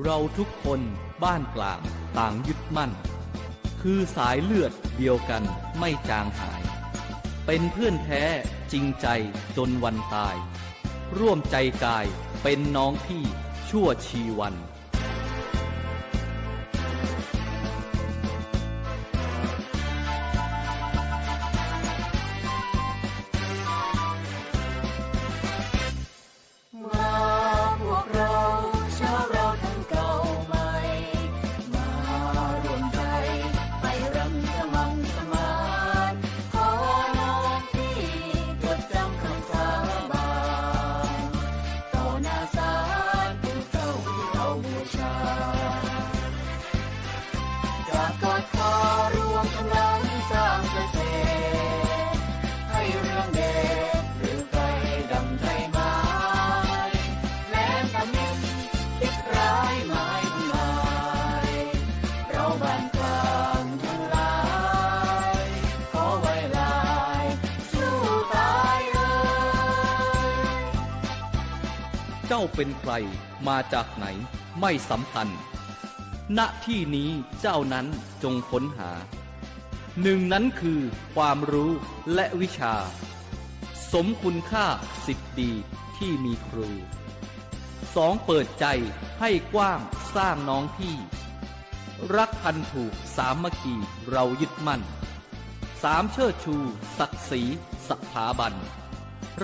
เราทุกคนบ้านกลางต่างยึดมั่น คือสายเลือดเดียวกันไม่จางหาย เป็นเพื่อนแท้จริงใจจนวันตาย ร่วมใจกายเป็นน้องพี่ชั่วชีวัน เป็นใคร มาจากไหน ไม่สำคัญ ณที่นี้เจ้านั้นจงค้นหา หนึ่งนั้นคือความรู้และวิชา สมคุณค่าสิบธิดีที่มีครู สองเปิดใจให้กว้างสร้างน้องพี่ รักพันถูกสามมัคคีเรายึดมั่นสามเชิดชู ศักดิ์ศรีสถาบัน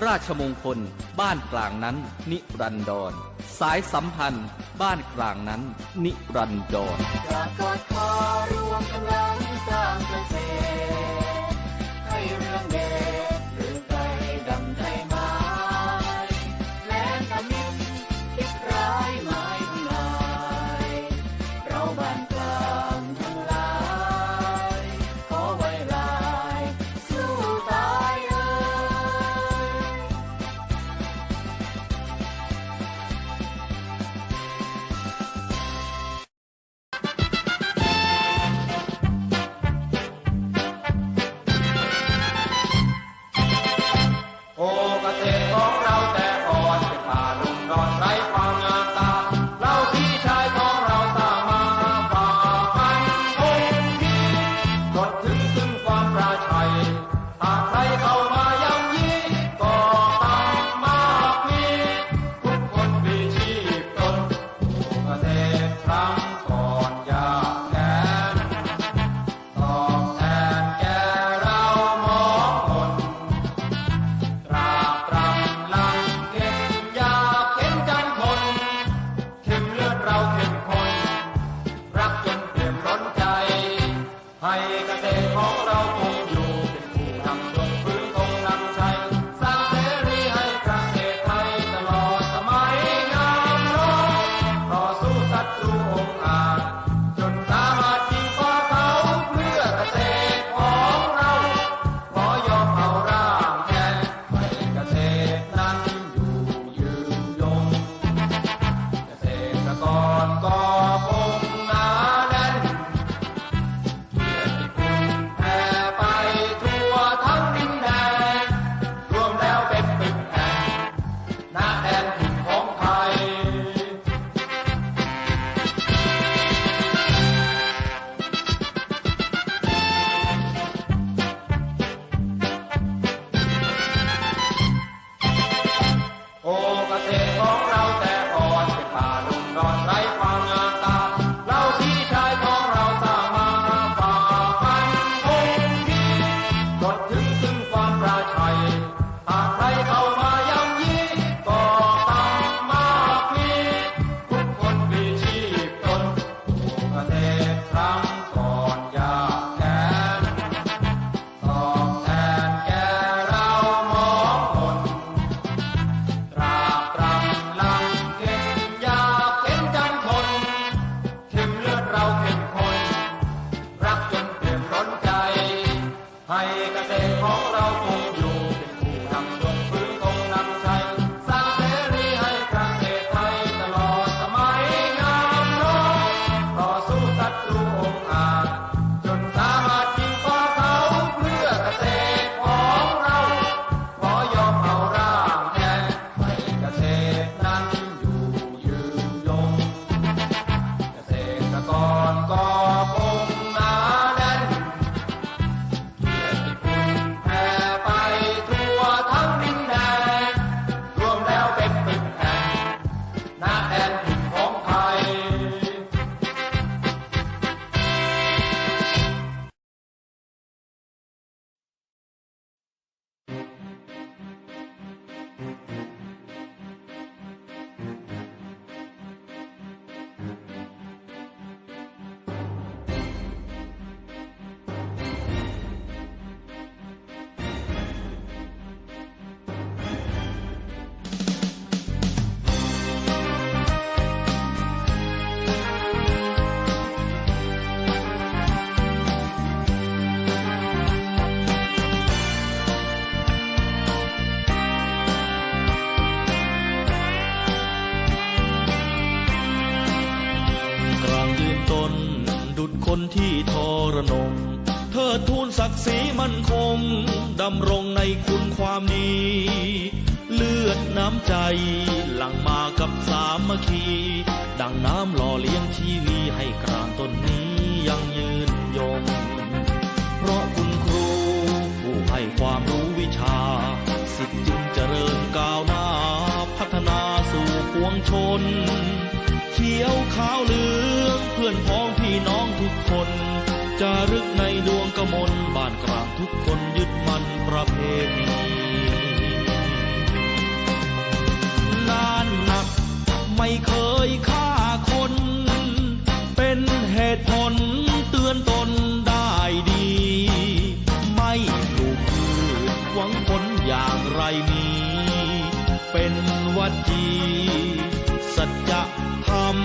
ราชมงคล บ้านกลางนั้น นิรันดร สายสัมพันธ์ บ้านกลางนั้น นิรันดรจากกอดคอรวมกำลังสร้างเกษตรให้เรือง all out for คนที่ทรนงเทิดทูนศักดิ์ศรีมั่นคง ดำรงในคุณความดี เลือดน้ำใจ หลั่งมากับสามัคคี ดังน้ำหล่อเลี้ยงชีวีให้กลางต้นนี้ยังยืนยง เพราะคุณครูผู้ให้ความรู้วิชา สิทธิ์จึงเจริญก้าวหน้า พัฒนาสู่ปวงชน เขียวขาวเลือ คนจะรึกในดวงกมลบ้านกลางทุกคนยึดมั่นประเพณีนานหนักไม่เคยฆ่าคน เป็นเหตุผลเตือนตนได้ดี ไม่ปลูกพืชหวังผลอย่างไรมี เป็นวัจีสัจธรรม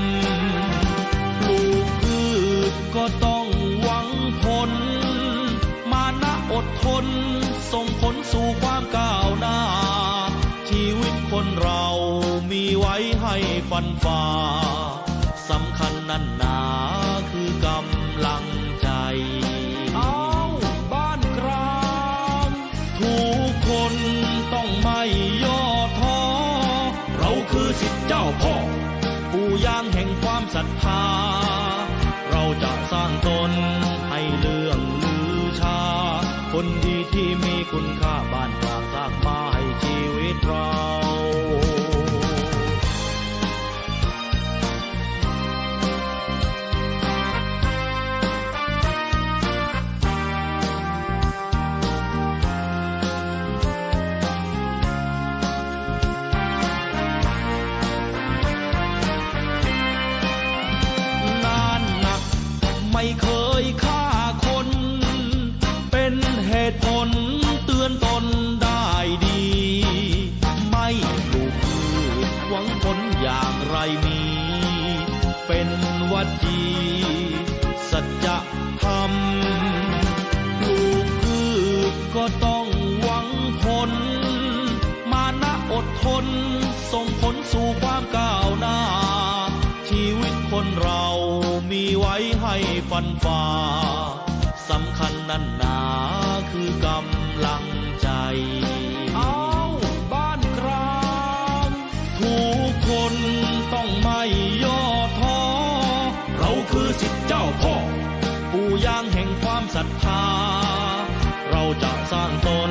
ก็ต้องหวังผล มานะอดทน ส่งผลสู่ความก้าวหน้า ชีวิตคนเรามีไว้ให้ฟันฝ่าสำคัญนั่นหนาคือกำลังใจเอาบ้านกลางทุกคนต้องไม่ย่อท้อ เราคือสิทธิเจ้าพ่อปู่ย่างแห่งความศรัทธาเรา จะสร้างตนให้เรื่องลือชา คนดีที่มีคุณค่าบ้านามก้าวหน้า ชีวิตคนเรามีไว้ให้ฟันฝ่าสำคัญนั่นหนาคือกำลังใจ เอาบ้านกลางทุกคนต้องไม่ย่อท้อ เราคือสิทธิเจ้าพ่อ ปู่ย่างแห่งความศรัทธา เราจะสร้างตน